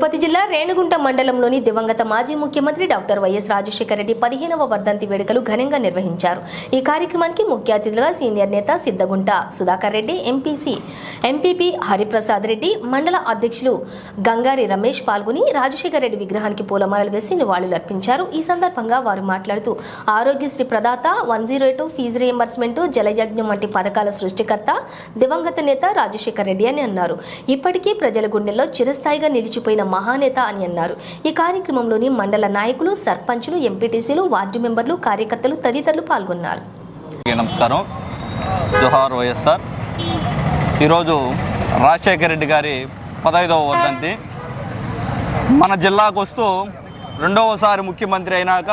తిరుపతి జిల్లా రేణుగుంట మండలంలోని దివంగత మాజీ ముఖ్యమంత్రి డాక్టర్ వైఎస్ రాజశేఖర రెడ్డి పదిహేనవ వర్ధంతి వేడుకలు ఘనంగా నిర్వహించారు. ఈ కార్యక్రమానికి ముఖ్య అతిథులుగా సీనియర్ నేత సిద్ధగుంట సుధాకర్ రెడ్డి ఎంపీసీ ఎంపీపీ హరిప్రసాద్ రెడ్డి మండల అధ్యక్షులు గంగారి రమేష్ పాల్గొని రాజశేఖర రెడ్డి విగ్రహానికి పూలమాలలు వేసి నివాళులు అర్పించారు. ఈ సందర్భంగా వారు మాట్లాడుతూ ఆరోగ్యశ్రీ ప్రదాత one zero eight fee reimbursement Jalayagnam వంటి పథకాల సృష్టికర్త దివంగత నేత రాజశేఖర రెడ్డి అని అన్నారు. ఇప్పటికీ ప్రజల గుండెల్లో చిరస్థాయిగా నిలిచిపోయిన మహానేత అని అన్నారు. ఈ కార్యక్రమంలోని మండల నాయకులు సర్పంచులు ఎంపీటీసీలు వార్డు మెంబర్లు కార్యకర్తలు తదితరులు పాల్గొన్నారు. నమస్కారం. జోహార్ వైఎస్ఆర్. ఈరోజు రాజశేఖర రెడ్డి గారి పదహైదవ వర్ధంతి. మన జిల్లాకు వస్తూ రెండవసారి ముఖ్యమంత్రి అయినాక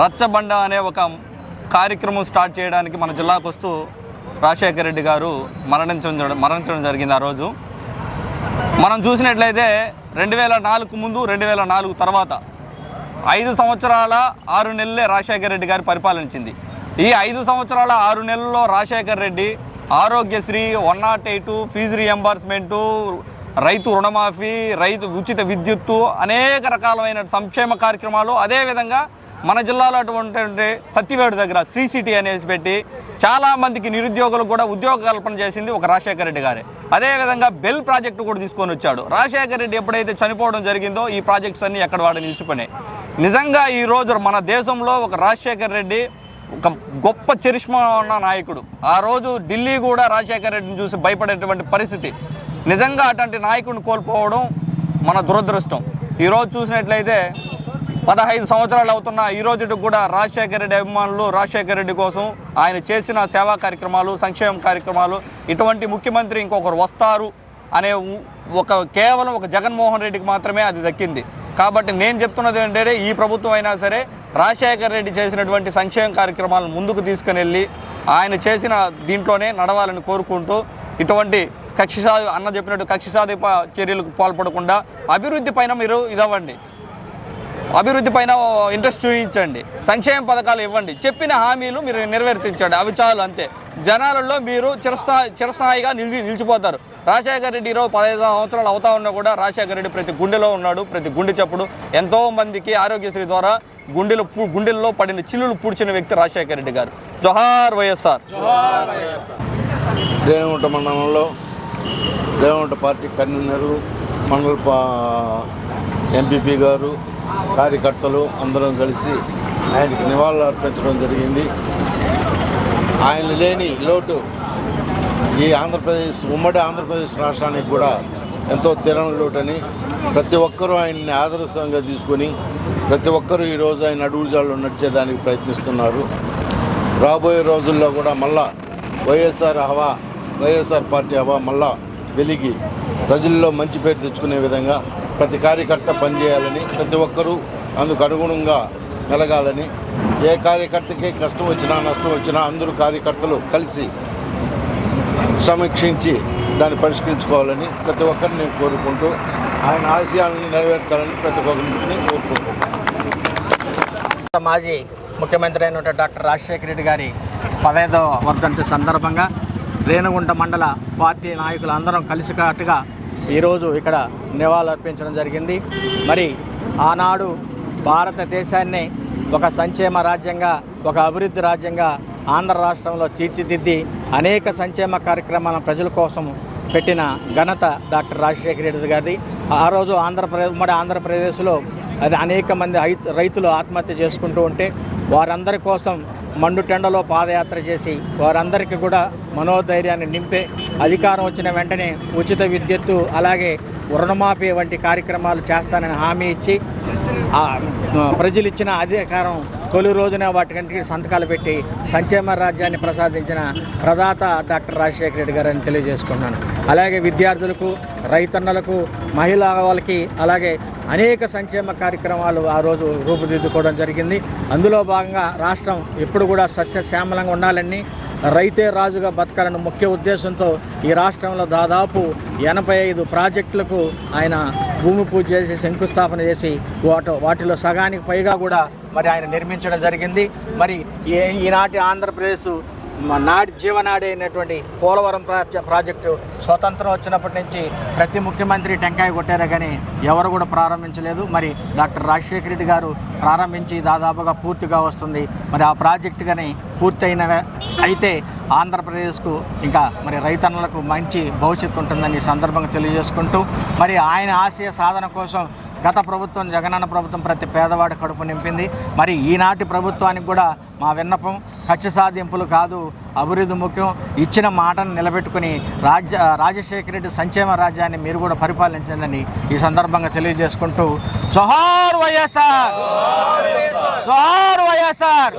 రచ్చబండ అనే ఒక కార్యక్రమం స్టార్ట్ చేయడానికి మన జిల్లాకు వస్తూ రాజశేఖర రెడ్డి గారు మరణించడం మరణించడం జరిగింది ఆ రోజు. మనం చూసినట్లయితే రెండు వేల నాలుగు ముందు రెండు వేల నాలుగు తర్వాత ఐదు సంవత్సరాల ఆరు నెలలే రాజశేఖర రెడ్డి గారి పరిపాలించింది. ఈ ఐదు సంవత్సరాల ఆరు నెలల్లో Rajasekhara Reddy Aarogyasri one not eight fee reimbursement రైతు రుణమాఫీ రైతు ఉచిత విద్యుత్తు అనేక రకాలైన సంక్షేమ కార్యక్రమాలు అదేవిధంగా మన జిల్లాలో అటువంటి సత్యవేడు దగ్గర శ్రీ సిటీ అనేసి పెట్టి చాలా మందికి నిరుద్యోగులకు కూడా ఉద్యోగ కల్పన చేసింది ఒక రాజశేఖర రెడ్డి గారే. అదేవిధంగా బెల్ ప్రాజెక్టు కూడా తీసుకొని వచ్చాడు. రాజశేఖర రెడ్డి ఎప్పుడైతే చనిపోవడం జరిగిందో ఈ ప్రాజెక్ట్స్ అన్ని ఎక్కడ వాడు నిలిచిపోయినాయి. నిజంగా ఈ రోజు మన దేశంలో ఒక రాజశేఖర రెడ్డి ఒక గొప్ప చరిష్మా ఉన్న నాయకుడు. ఆ రోజు ఢిల్లీ కూడా రాజశేఖర రెడ్డిని చూసి భయపడేటువంటి పరిస్థితి. నిజంగా అటువంటి నాయకుడిని కోల్పోవడం మన దురదృష్టం. ఈరోజు చూసినట్లయితే పదహైదు సంవత్సరాలు అవుతున్న ఈ రోజుకి కూడా రాజశేఖర రెడ్డి అభిమానులు రాజశేఖర రెడ్డి కోసం ఆయన చేసిన సేవా కార్యక్రమాలు సంక్షేమ కార్యక్రమాలు ఇటువంటి ముఖ్యమంత్రి ఇంకొకరు వస్తారు అనే ఉ- ఒక కేవలం ఒక జగన్మోహన్ రెడ్డికి మాత్రమే అది దక్కింది. కాబట్టి నేను చెప్తున్నది ఏంటంటే ఈ ప్రభుత్వం అయినా సరే రాజశేఖర రెడ్డి చేసినటువంటి సంక్షేమ కార్యక్రమాలను ముందుకు తీసుకుని వెళ్ళి ఆయన చేసిన దీంట్లోనే నడవాలని కోరుకుంటూ ఇటువంటి కక్షి సాధి అన్న చెప్పినట్టు కక్షి సాధి చర్యలకు పాల్పడకుండా అభివృద్ధి పైన మీరు ఇదవ్వండి. అభివృద్ధి పైన ఇంట్రెస్ట్ చూపించండి. సంక్షేమ పథకాలు ఇవ్వండి. చెప్పిన హామీలు మీరు నెరవేర్తించండి. అవి చాలు అంతే. జనాలలో మీరు చిరస్థా చిరస్థాయిగా నిలిచి నిలిచిపోతారు. రాజశేఖర రెడ్డి ఈరోజు పదహైదు సంవత్సరాలు అవుతా ఉన్నా కూడా రాజశేఖర రెడ్డి ప్రతి గుండెలో ఉన్నాడు ప్రతి గుండె చప్పుడు. ఎంతో మందికి ఆరోగ్యశ్రీ ద్వారా గుండెలు గుండెల్లో పడిన చిల్లులు పూడ్చిన వ్యక్తి రాజశేఖర రెడ్డి గారు. జోహార్ వైఎస్ఆర్. రేణుగుంట మండలంలో రేణుగుంట పార్టీ కన్వీనరు మండల పా ఎంపీపీ గారు కార్యకర్తలు అందరం కలిసి ఆయనకి నివాళులు అర్పించడం జరిగింది. ఆయన లేని లోటు ఈ ఆంధ్రప్రదేశ్ ఉమ్మడి ఆంధ్రప్రదేశ్ రాష్ట్రానికి కూడా ఎంతో తీరని లోటని ప్రతి ఒక్కరూ ఆయన్ని ఆదర్శంగా తీసుకొని ప్రతి ఒక్కరూ ఈరోజు ఆయన అడుగుజాళ్ళు నడిచేదానికి ప్రయత్నిస్తున్నారు. రాబోయే రోజుల్లో కూడా మళ్ళా వైఎస్ఆర్ హవా వైఎస్ఆర్ పార్టీ హవా మళ్ళా వెలిగి ప్రజల్లో మంచి పేరు తెచ్చుకునే విధంగా ప్రతి కార్యకర్త పనిచేయాలని ప్రతి ఒక్కరూ అందుకు అనుగుణంగా మెలగాలని ఏ కార్యకర్తకి కష్టం వచ్చినా నష్టం వచ్చినా అందరూ కార్యకర్తలు కలిసి సమీక్షించి దాన్ని పరిష్కరించుకోవాలని ప్రతి ఒక్కరిని నేను కోరుకుంటూ ఆయన ఆశయాలను నెరవేర్చాలని ప్రతి ఒక్కరిని కోరుకుంటున్నాను. మాజీ ముఖ్యమంత్రి అయిన డాక్టర్ రాజశేఖర రెడ్డి గారి పదహైదవ వర్ధంతి సందర్భంగా రేణుగుంట మండల పార్టీ నాయకులు అందరం కలిసికట్టుగా ఈరోజు ఇక్కడ నివాళులు అర్పించడం జరిగింది. మరి ఆనాడు భారతదేశాన్ని ఒక సంక్షేమ రాజ్యంగా ఒక అభివృద్ధి రాజ్యంగా ఆంధ్ర రాష్ట్రంలో తీర్చిదిద్ది అనేక సంక్షేమ కార్యక్రమాలను ప్రజల కోసం పెట్టిన ఘనత డాక్టర్ రాజశేఖర రెడ్డి గారిది. ఆ రోజు ఆంధ్రప్రదేశ్ ఉమ్మడి ఆంధ్రప్రదేశ్లో అది అనేక మంది రైతులు ఆత్మహత్య చేసుకుంటూ ఉంటే వారందరి కోసం మండుటెండలో పాదయాత్ర చేసి వారందరికీ కూడా మనోధైర్యాన్ని నింపే అధికారం వచ్చిన వెంటనే ఉచిత విద్యుత్తు అలాగే రుణమాఫీ వంటి కార్యక్రమాలు చేస్తానని హామీ ఇచ్చి ప్రజలు ఇచ్చిన అధికారం తొలి రోజున వాటికంటికి సంతకాలు పెట్టి సంక్షేమ రాజ్యాన్ని ప్రసాదించిన ప్రదాత డాక్టర్ రాజశేఖర రెడ్డి గారని తెలియజేసుకున్నాను అలాగే విద్యార్థులకు రైతన్నలకు మహిళా వాళ్ళకి అలాగే అనేక సంక్షేమ కార్యక్రమాలు ఆ రోజు రూపుదిద్దుకోవడం జరిగింది. అందులో భాగంగా రాష్ట్రం ఎప్పుడు కూడా సస్యశ్యామలంగా ఉండాలని రైతే రాజుగా బతకాలని ముఖ్య ఉద్దేశంతో ఈ రాష్ట్రంలో దాదాపు ఎనభై ఐదు ప్రాజెక్టులకు ఆయన భూమి పూజ చేసి శంకుస్థాపన చేసి వాటి వాటిలో సగానికి పైగా కూడా మరి ఆయన నిర్మించడం జరిగింది. మరి ఈ- ఈనాటి ఆంధ్రప్రదేశ్ నాడి జీవనాడైనటువంటి అయినటువంటి పోలవరం ప్రాజెక్టు స్వతంత్రం వచ్చినప్పటి నుంచి ప్రతి ముఖ్యమంత్రి టెంకాయ కొట్టారే కానీ ఎవరు కూడా ప్రారంభించలేదు. మరి డాక్టర్ రాజశేఖర రెడ్డి గారు ప్రారంభించి దాదాపుగా పూర్తిగా వస్తుంది. మరి ఆ ప్రాజెక్టు కానీ పూర్తయిన అయితే ఆంధ్రప్రదేశ్కు ఇంకా మరి రైతన్నలకు మంచి భవిష్యత్తు ఉంటుందని ఈ సందర్భంగా తెలియజేసుకుంటూ మరి ఆయన ఆశయ సాధన కోసం గత ప్రభుత్వం జగనన్న ప్రభుత్వం ప్రతి పేదవాడి కడుపు నింపింది. మరి ఈనాటి ప్రభుత్వానికి కూడా మా విన్నపం ఖర్చు సాధింపులు కాదు అభివృద్ధి ముఖ్యం. ఇచ్చిన మాటను నిలబెట్టుకుని రాజ్య రాజశేఖర రెడ్డి సంక్షేమ రాజ్యాన్ని మీరు కూడా పరిపాలించండి ఈ సందర్భంగా తెలియజేసుకుంటూ జోహార్ వైఎస్ఆర్! జోహార్ వైఎస్ఆర్!